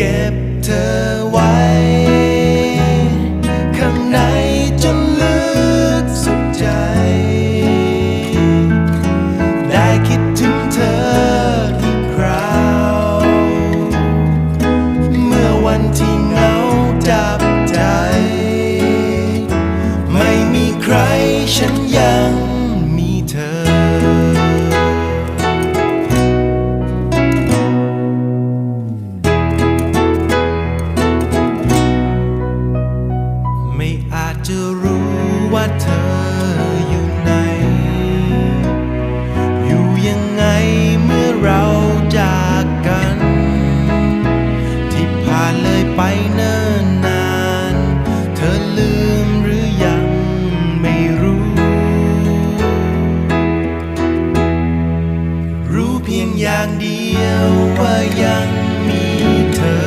เก็บเธอไว้ ข้างในจนลึกสุดใจ ได้คิดถึงเธออีกคราว เมื่อวันที่เหงาจับใจ ไม่มีใครฉันยัง ไม่อาจจะรู้ว่าเธออยู่ไหน อยู่ยังไงเมื่อเราจากกัน ที่ผ่านเลยไปเนิ่นนาน เธอลืมหรือยังไม่รู้ รู้เพียงอย่างเดียวว่ายัง